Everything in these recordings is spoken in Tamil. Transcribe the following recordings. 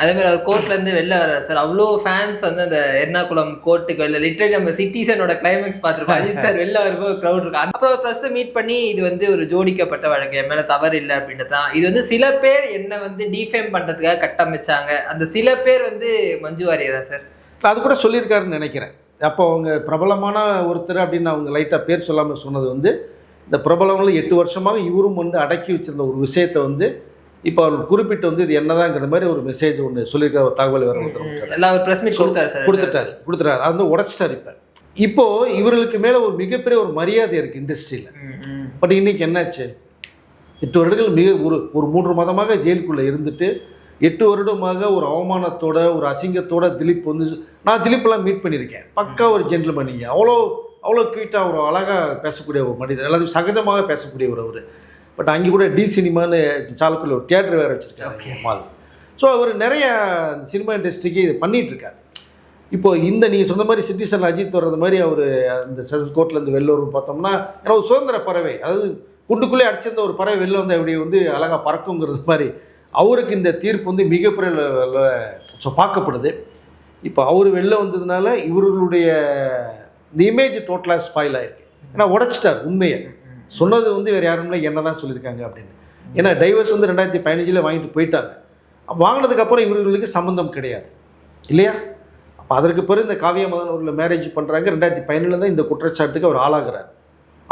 அதேமாதிரி அவர் கோர்ட்லேருந்து வெளில வர சார் அவ்வளோ ஃபேன்ஸ் வந்து அந்த எர்ணாகுளம் கோர்ட்டுக்கு வெளில லிட்டரலி நம்ம சிட்டிசனோட கிளைமேக்ஸ் பார்த்துருப்போம். அஜித் சார் வெளில வரும்போது க்ரௌட் இருக்கு அப்போ ப்ரெஸ் மீட் பண்ணி இது வந்து ஒரு ஜோடிக்கப்பட்ட வழக்கு. என் மேலே தவறு இல்லை அப்படின்ட்டு தான். இது வந்து சில பேர் என்ன வந்து டிஃபேம் பண்ணுறதுக்காக கட்டமைச்சாங்க. அந்த சில பேர் வந்து மஞ்சு வாரியரா சார்? அது கூட சொல்லியிருக்காருன்னு நினைக்கிறேன். அப்போ அவங்க பிரபலமான ஒருத்தர் அப்படின்னு அவங்க லைட்டாக பேர் சொல்லாமல் சொன்னது வந்து இந்த பிரபலங்களும் எட்டு வருஷமாக இவரும் வந்து அடக்கி வச்சிருந்த ஒரு விஷயத்தை வந்து இப்போ அவர் குறிப்பிட்டு வந்து இது என்னதாங்கிற மாதிரி ஒரு மெசேஜ் ஒன்று சொல்லியிருக்க தகவல் வர எல்லாம் ப்ரெஸ் மீட் கொடுத்தாரு சார். கொடுத்துட்டாரு கொடுத்துட்டாரு அது வந்து உடச்சிட்டாரு இப்போ. இப்போ இவர்களுக்கு மேலே ஒரு மிகப்பெரிய ஒரு மரியாதை இருக்குது இண்டஸ்ட்ரியில். பட் இன்னைக்கு என்னாச்சு? எட்டு வருடங்கள் மிக ஒரு ஒரு மூன்று மாதமாக ஜெயிலுக்குள்ளே இருந்துட்டு எட்டு வருடமாக ஒரு அவமானத்தோட ஒரு அசிங்கத்தோட திலீப் வந்து நான் திலீப்பெல்லாம் மீட் பண்ணியிருக்கேன். பக்கா ஒரு ஜென்டில்மேன் நீங்கள் அவ்வளோ அவ்வளோ க்யூட்டாக ஒரு அழகாக பேசக்கூடிய ஒரு மனிதர். எல்லாத்தையும் சகஜமாக பேசக்கூடிய ஒரு அவர். பட் அங்கே கூட டி சினிமான்னு சாலக்குள்ள ஒரு தியேட்டர் வேறு வச்சுருக்காரு மால். ஸோ அவர் நிறைய சினிமா இண்டஸ்ட்ரிக்கு இது பண்ணிட்டு இருக்காரு இப்போ இந்த நீங்கள் சொன்ன மாதிரி சிட்டிசன் அஜித் வர்றது மாதிரி அவர் அந்த செஸ் கோர்ட்லேருந்து வெளில வரும் பார்த்தோம்னா ஏன்னா ஒரு சுதந்திர பறவை. அதாவது குண்டுக்குள்ளே அடிச்சிருந்த ஒரு பறவை வெளில வந்து அப்படி வந்து அழகாக பறக்குங்கிறது மாதிரி அவருக்கு இந்த தீர்ப்பு வந்து மிகப்பெரிய ஸோ பார்க்கப்படுது. இப்போ அவர் வெளில வந்ததுனால இவர்களுடைய இந்த இமேஜ் டோட்டலாக ஸ்பாயில் ஆயிருக்கு. ஏன்னா உடைச்சிட்டார் உண்மையை. சொன்னது வந்து வேறு யாரும் இல்லை என்ன தான் சொல்லியிருக்காங்க அப்படின்னு. ஏன்னா டைவர்ஸ் வந்து ரெண்டாயிரத்தி பதினஞ்சில் வாங்கிட்டு போயிட்டாங்க. வாங்கினதுக்கப்புறம் இவர்களுக்கு சம்மந்தம் கிடையாது. இல்லையா? அப்போ அதற்கு பிறகு இந்த காவிய மதன் அவர்கள் மேரேஜ் பண்ணுறாங்க ரெண்டாயிரத்தி பதினேழு தான் இந்த குற்றச்சாட்டுக்கு அவர் ஆளாகிறார்.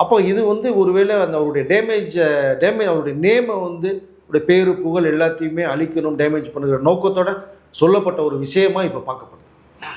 அப்போ இது வந்து ஒருவேளை அந்த அவருடைய டேமேஜ் டேமேஜ் அவருடைய நேமை வந்து அவருடைய பேரு புகழ் எல்லாத்தையுமே அழிக்கணும் டேமேஜ் பண்ணுகிற நோக்கத்தோட சொல்லப்பட்ட ஒரு விஷயமா இப்போ பார்க்கப்படுது.